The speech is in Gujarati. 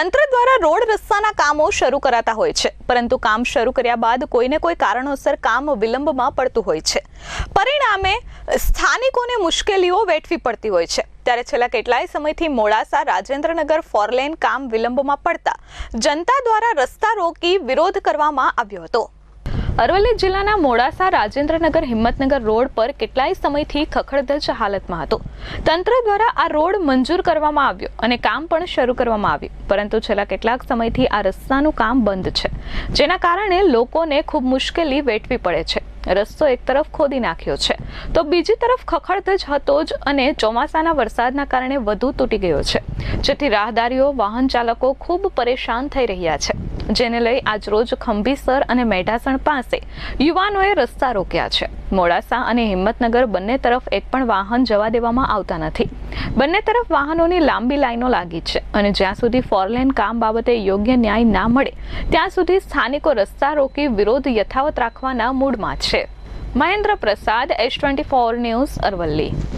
તંત્ર દ્વારા રોડ રસ્તાના કામો શરૂ કરાતા હોય છે. પરંતુ કામ શરૂ કર્યા બાદ કોઈને કોઈ કારણોસર કામ વિલંબમાં પડતું હોય છે. પરિણામે સ્થાનિકોને મુશ્કેલીઓ વેઠવી પડતી હોય છે. ત્યારે છેલ્લા કેટલાય સમયથી મોડાસા રાજેન્દ્રનગર ફોરલેન કામ વિલંબમાં પડતા જનતા દ્વારા રસ્તા રોકી વિરોધ કરવામાં આવ્યો હતો. અરવલ્લી જિલ્લાના મોડાસા રાજેન્દ્રનગર હિંમતનગર રોડ પર કેટલાય સમયથી ખખડધજ હાલતમાં હતો. તંત્ર દ્વારા આ રોડ મંજૂર કરવામાં આવ્યો અને કામ પણ શરૂ કરવામાં આવ્યું. પરંતુ છેલ્લા કેટલાક સમયથી આ રસ્તાનું કામ બંધ છે, જેના કારણે લોકોને ખૂબ મુશ્કેલી વેઠવી પડે છે. રસ્તો એક તરફ ખોદી નાખ્યો છે, તો બીજી તરફ ખખડધજ હતો જ અને ચોમાસાના વરસાદના કારણે વધુ તૂટી ગયો છે. જેથી રાહદારીઓ વાહન ચાલકો ખૂબ પરેશાન થઈ રહ્યા છે. જેને લઈ આજરોજ ખંભીસર અને મેઢાસણ પાસે યુવાનોએ રસ્તા રોક્યા છે. મોડાસા અને હિંમતનગર બંને તરફ એક પણ વાહન જવા દેવામાં આવતા નથી. બંને તરફ વાહનોની લાંબી લાઈનો લાગી છે અને જ્યાં સુધી ફોરલેન કામ બાબતે યોગ્ય ન્યાય ના મળે, ત્યાં સુધી સ્થાનિકો રસ્તા રોકી વિરોધ યથાવત રાખવાના મૂડમાં છે. Mahendra Prasad, S twenty four news Aravalli.